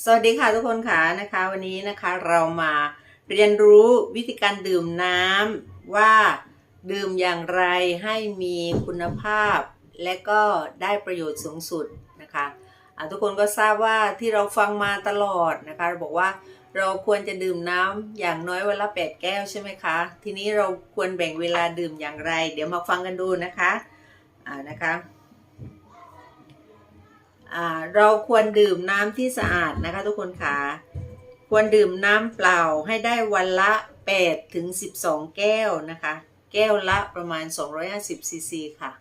สวัสดีค่ะทุกคนค่ะนะคะ วันนี้นะคะเรามาเรียนรู้วิธีการดื่มน้ำว่าดื่มอย่างไรให้มีคุณภาพ และก็ได้ประโยชน์สูงสุดนะคะะทุกคนก็ทราบว่าที่เราฟังมาตลอดนะคะเราบอกว่าเราควรจะดื่มน้ำอย่างน้อยวันละ 8 แก้วใช่ไหมคะ ทีนี้เราควรแบ่งเวลาดื่มอย่างไร เดี๋ยวมาฟังกันดูนะคะอ่านะคะ เราควรดื่มน้ำที่สะอาดนะคะทุกคนค่ะ ควรดื่มน้ำเปล่าให้ได้วันละ8ถึง12 แก้วนะคะ แก้วละประมาณ 250ซีซีค่ะ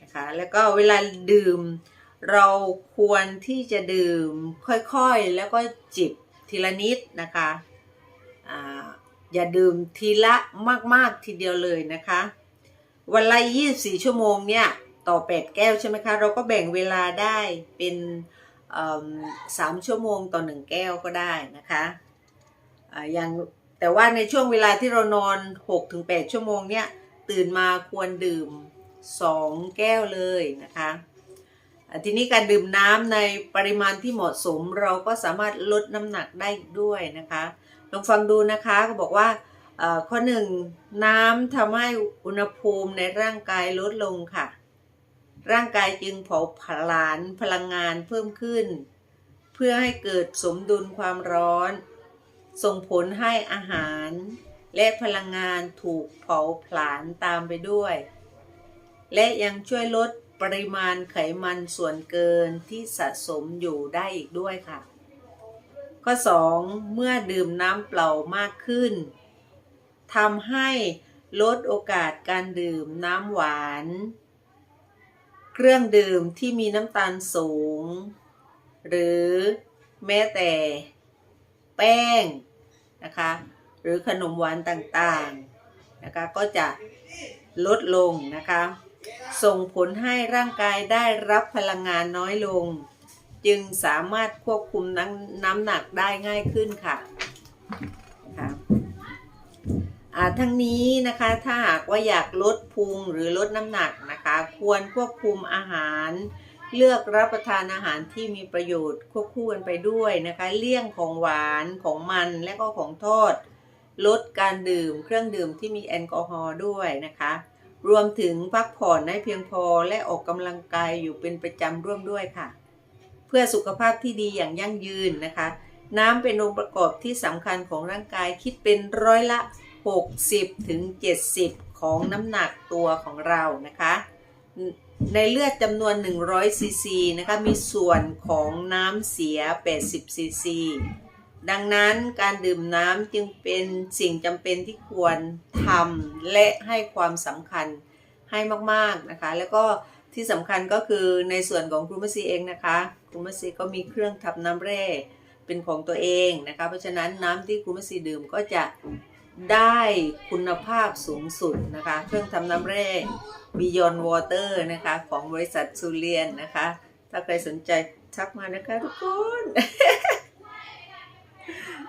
นะคะแล้วก็เวลาดื่มเราควรที่จะดื่มค่อยๆแล้วก็จิบทีละนิดนะคะอ่าอย่าดื่มทีละมากๆทีเดียวเลยนะคะ วันละ 24 ชั่วโมงเนี่ย ต่อ 8 แก้วใช่ไหมคะ เราก็แบ่งเวลาได้เป็นสามชั่วโมงต่อ1แก้วก็ได้นะคะอ่าอย่างแต่ว่าในช่วงเวลาที่เรานอน 6-8 ชั่วโมงเนี่ยตื่นมาควรดื่ม 2 แก้วเลยนะคะทีนี้การดื่มน้ำในปริมาณที่เหมาะสมเราก็สามารถลดน้ำหนักได้ด้วยนะคะลองฟังดูนะคะก็บอกว่าข้อหนึ่งน้ำทำให้อุณหภูมิในร่างกายลดลงค่ะ ร่างกายจึงเผาผลาญพลังงานเพิ่มขึ้น เพื่อให้เกิดสมดุลความร้อน ส่งผลให้อาหาร และพลังงานถูกเผาผลาญตามไปด้วย และยังช่วยลดปริมาณไขมันส่วนเกินที่สะสมอยู่ได้อีกด้วยค่ะ ข้อ 2 เมื่อดื่มน้ำเปล่ามากขึ้นทำให้ลดโอกาสการดื่มน้ำหวาน เครื่องดื่มที่มีน้ำตาลสูง หรือแม้แต่แป้งนะคะหรือขนมหวานต่างๆนะคะก็จะลดลงนะคะ ส่งผลให้ร่างกายได้รับพลังงานน้อยลง จึงสามารถควบคุมน้ำน้ำหนักได้ง่ายขึ้นค่ะนะคะอ่าทั้งนี้นะคะถ้าหากว่าอยากลดพุงหรือลดน้ำหนักน ควรควบคุมอาหาร เลือกรับประทานอาหารที่มีประโยชน์ควบคู่กันไปด้วยนะคะ เลี่ยงของหวานของมันและก็ของทอด ลดการดื่มเครื่องดื่มที่มีแอลกอฮอล์ด้วยนะคะ รวมถึงพักผ่อนให้เพียงพอและออกกำลังกายอยู่เป็นประจำร่วมด้วยค่ะ เพื่อสุขภาพที่ดีอย่างยั่งยืนนะคะ น้ำเป็นองค์ประกอบที่สำคัญของร่างกายคิดเป็นร้อยละ 60ถึง70ของน้ำหนักตัวของเรานะคะ ในเลือดจำนวน 100 ซีซีนะคะ มีส่วนของน้ำเสีย 80 ซีซี ดังนั้นการดื่มน้ำจึงเป็นสิ่งจำเป็นที่ควรทำและให้ความสำคัญให้มากๆนะคะ แล้วก็ที่สำคัญก็คือในส่วนของครูมัซีเองนะคะครูมัซีก็มีเครื่องทำน้ำแร่เป็นของตัวเองนะคะ เพราะฉะนั้นน้ำที่ครูมัซีดื่มก็จะ ได้คุณภาพสูงสุดนะคะ เครื่องทำน้ำแร่ Beyond Water นะคะ ของบริษัทซูเลียนนะคะ ถ้าใครสนใจทักมานะคะทุกคน